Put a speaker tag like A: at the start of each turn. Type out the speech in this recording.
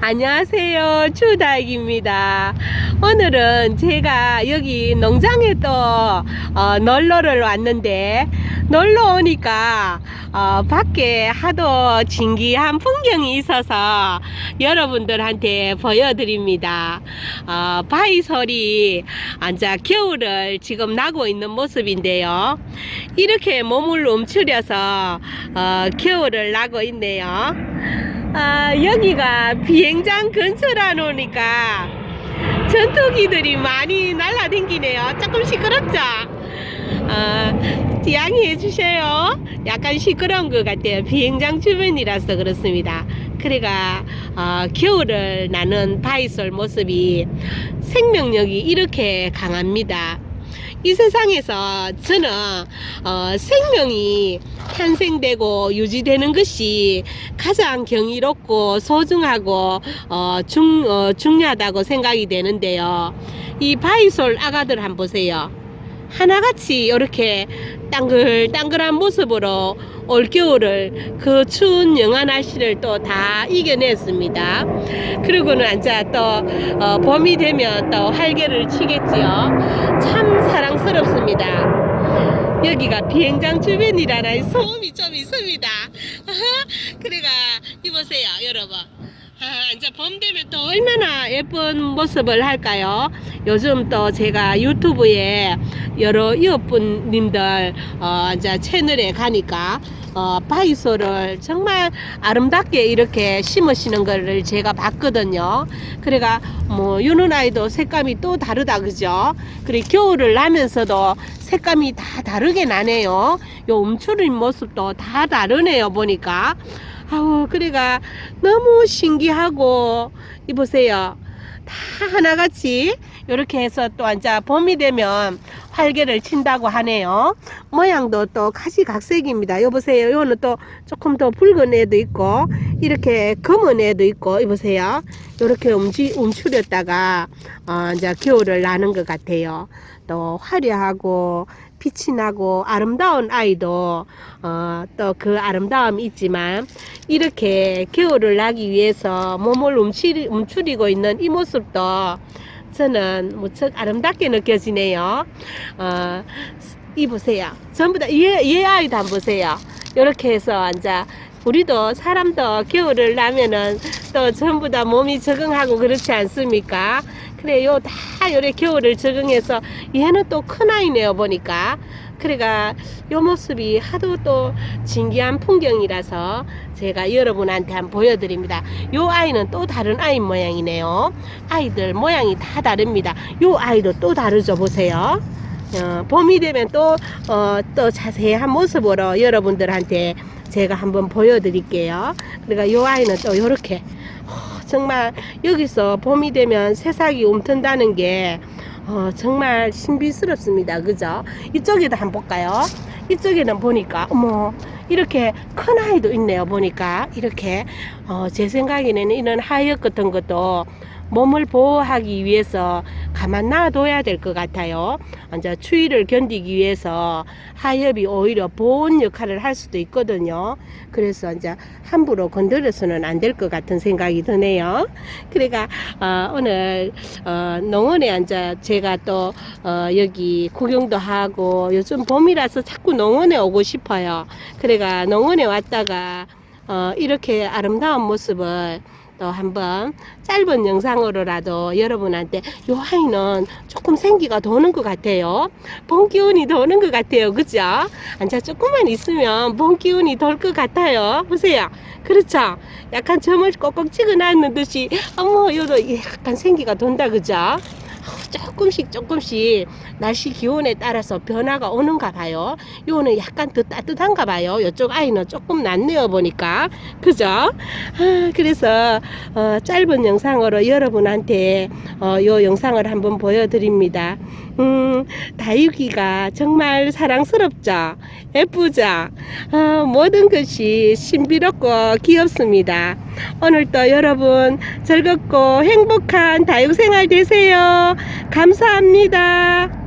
A: 안녕하세요. 추다익입니다. 오늘은 제가 여기 농장에 또 어, 놀러를 왔는데 놀러 오니까 어, 밖에 하도 진기한 풍경이 있어서 여러분들한테 보여드립니다. 어, 바위솔이 앉아 겨울을 지금 나고 있는 모습인데요. 이렇게 몸을 움츠려서 어, 겨울을 나고 있네요. 아, 여기가 비행장 근처라 놓으니까 전투기들이 많이 날라댕기네요. 조금 시끄럽죠? 아, 양해해 주세요. 약간 시끄러운 것 같아요. 비행장 주변이라서 그렇습니다. 그래가 어, 겨울을 나는 바이솔 모습이 생명력이 이렇게 강합니다. 이 세상에서 저는 어, 생명이 탄생되고 유지되는 것이 가장 경이롭고 소중하고 어, 중, 어, 중요하다고 생각이 되는데요. 이 바이솔 아가들 한번 보세요. 하나같이 이렇게 땅글땅글한 모습으로 올겨울을 그 추운 영하 날씨를 또 다 이겨냈습니다. 그리고는 앉아 또 어, 봄이 되면 또 활개를 치겠지요. 참 사랑스럽습니다. 여기가 비행장 주변이라는 소음이 좀 있습니다. 그래가 이보세요, 여러분. 아, 이제 봄 되면 또 얼마나 예쁜 모습을 할까요? 요즘 또 제가 유튜브에 여러 이웃분님들 어, 이제 채널에 가니까 어, 바이소를 정말 아름답게 이렇게 심으시는 거를 제가 봤거든요. 그래가 뭐 유는 아이도 색감이 또 다르다 그죠? 그래 겨울을 나면서도 색감이 다 다르게 나네요. 요 움츠린 모습도 다 다르네요 보니까. 아우 그래가 너무 신기하고 이 보세요. 다 하나같이 이렇게 해서 또 앉아 봄이 되면 활개를 친다고 하네요. 모양도 또 가시각색입니다. 여보세요. 요거는 또 조금 더 붉은 애도 있고 이렇게 검은 애도 있고 이보세요. 이렇게 움지, 움츠렸다가 어, 이제 겨울을 나는 것 같아요. 또 화려하고 빛이 나고 아름다운 아이도 어, 또 그 아름다움이 있지만 이렇게 겨울을 나기 위해서 몸을 움츠리, 움츠리고 있는 이 모습도 저는 무척 아름답게 느껴지네요. 어, 이 보세요. 전부 다, 얘, 얘 아이도 한번 보세요. 이렇게 해서 앉아. 우리도 사람도 겨울을 나면은 또 전부 다 몸이 적응하고 그렇지 않습니까? 그래요. 다 요래 겨울을 적응해서 얘는 또 큰 아이네요. 보니까. 그래가 요 모습이 하도 또 진기한 풍경이라서 제가 여러분한테 한번 보여드립니다. 요 아이는 또 다른 아이 모양이네요. 아이들 모양이 다 다릅니다. 요 아이도 또 다르죠. 보세요. 어, 봄이 되면 또, 어, 또 자세한 모습으로 여러분들한테 제가 한번 보여드릴게요. 그러니까 요 아이는 또 요렇게 어, 정말 여기서 봄이 되면 새싹이 움튼다는 게 어, 정말 신비스럽습니다. 그죠? 이쪽에도 한번 볼까요? 이쪽에는 보니까 어머 이렇게 큰 아이도 있네요. 보니까 이렇게 어, 제 생각에는 이런 하역 같은 것도 몸을 보호하기 위해서 가만 놔둬야 될 것 같아요. 이제 추위를 견디기 위해서 하엽이 오히려 보온 역할을 할 수도 있거든요. 그래서 이제 함부로 건드려서는 안 될 것 같은 생각이 드네요. 그러니까 어, 오늘 어, 농원에 앉아 제가 또 어, 여기 구경도 하고 요즘 봄이라서 자꾸 농원에 오고 싶어요. 그래가 농원에 왔다가 어, 이렇게 아름다운 모습을 또 한번 짧은 영상으로라도 여러분한테 요 아이는 조금 생기가 도는 것 같아요. 봄 기운이 도는 것 같아요. 그죠? 앉아 조금만 있으면 봄 기운이 돌 것 같아요. 보세요. 그렇죠? 약간 점을 꼭꼭 찍어 놨는 듯이 어머 요도 약간 생기가 돈다. 그죠? 조금씩 조금씩 날씨 기온에 따라서 변화가 오는가 봐요. 요거는 약간 더 따뜻한가 봐요. 요쪽 아이는 조금 낫네요 보니까 그죠? 아, 그래서 어, 짧은 영상으로 여러분한테 어, 요 영상을 한번 보여드립니다. 음, 다육이가 정말 사랑스럽죠? 예쁘죠? 어, 모든 것이 신비롭고 귀엽습니다. 오늘도 여러분 즐겁고 행복한 다육 생활 되세요. 감사합니다.